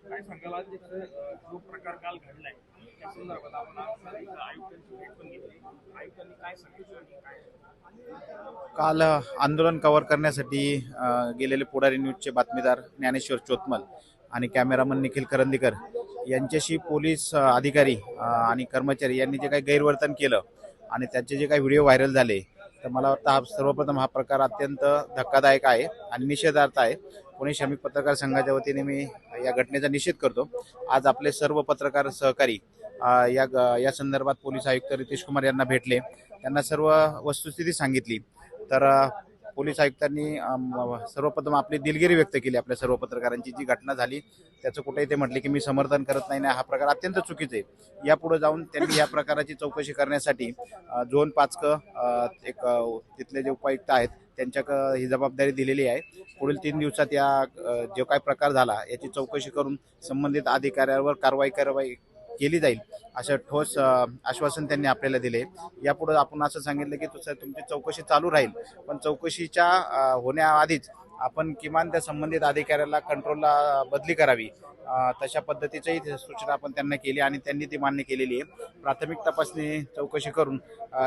काय सांगाल आज इथं, जो प्रकार काल घडलाय त्या संदर्भात आपण आज आयुक्तांची भेट पण घेतली. आयुक्तांनी काय सांगितलं आणि काय? काल आंदोलन कव्हर करण्यासाठी गेलेले पुढारी न्यूजचे बातमीदार ज्ञानेश्वर चोतमल आणि कॅमेरामन निखिल करंदीकर यांच्याशी पोलीस अधिकारी आणि कर्मचारी यांनी जे काही गैरवर्तन केलं आणि त्यांचे जे काही व्हिडिओ व्हायरल झाले तर मला वाटतं हा सर्वप्रथम हा प्रकार अत्यंत धक्कादायक आहे आणि निषेधार्थ आहे. पुणे श्रमिक पत्रकार संघाच्या वतीने मी या घटनेचा निषेध करतो. आज आपले सर्व पत्रकार सहकारी या ग- या संदर्भात पोलीस आयुक्त रितेश कुमार यांना भेटले. त्यांना सर्व वस्तुस्थिती सांगितली. तर पोलीस आयुक्तांनी सर्वप्रथम आपली दिलगिरी व्यक्त केली आपल्या सर्व पत्रकारांची जी घटना झाली त्याचं कुठेही ते म्हटले की मी समर्थन करत नाही ना हा प्रकार अत्यंत चुकीचा आहे. यापुढे जाऊन त्यांनी या प्रकाराची चौकशी करण्यासाठी झोन पाचक एक तिथले जे उपायुक्त आहेत त्यांच्याक ही जबाबदारी दिलेली आहे. पुढील तीन दिवसात या जो काय प्रकार झाला याची चौकशी करून संबंधित अधिकाऱ्यावर कारवाई कारवाई केली जाईल. असं ठोस आश्वासन त्यांनी आपल्याला दिले. यापुढे आपण असं सांगितलं की तुझं तुमची चौकशी चालू राहील. पण चौकशीच्या होण्याआधीच आपण किमान त्या संबंधित अधिकाऱ्याला कंट्रोलला बदली करावी. तशा पद्धतीच्याही सूचना आपण त्यांना केली आणि त्यांनी ती मान्य केलेली आहे. प्राथमिक तपासणी चौकशी करून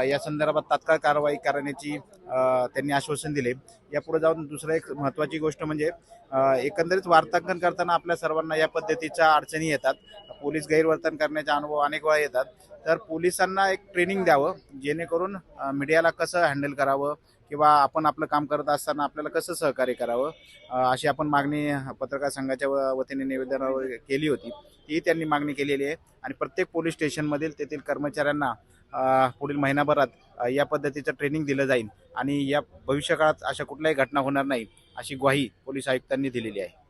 या संदर्भात तात्काळ कारवाई करण्याची त्यांनी आश्वासन दिले. यापुढे जाऊन दुसरं एक महत्त्वाची गोष्ट म्हणजे एकंदरीत वार्तांकन करताना आपल्या सर्वांना या पद्धतीच्या अडचणी येतात. पोलीस गैरवर्तन करण्याचे अनुभव अनेक वेळा येतात. तर पोलिसांना एक ट्रेनिंग द्यावं जेणेकरून मीडियाला कसं हँडल करावं किंवा आपण आपलं काम करत असताना आपल्याला कसं सहकार्य करावं? अशी आपण मागणी पत्रकार संघाच्या व- वतीने निवेदनावर केली होती. ती त्यांनी मागणी केलेली आहे. आणि प्रत्येक पोलीस स्टेशनमधील तेथील कर्मचाऱ्यांना पुढील महिनाभरात या पद्धतीचं ट्रेनिंग दिलं जाईल. आणि या भविष्यकाळात अशा कुठल्याही घटना होणार नाही अशी ग्वाही पोलीस आयुक्तांनी दिलेली आहे.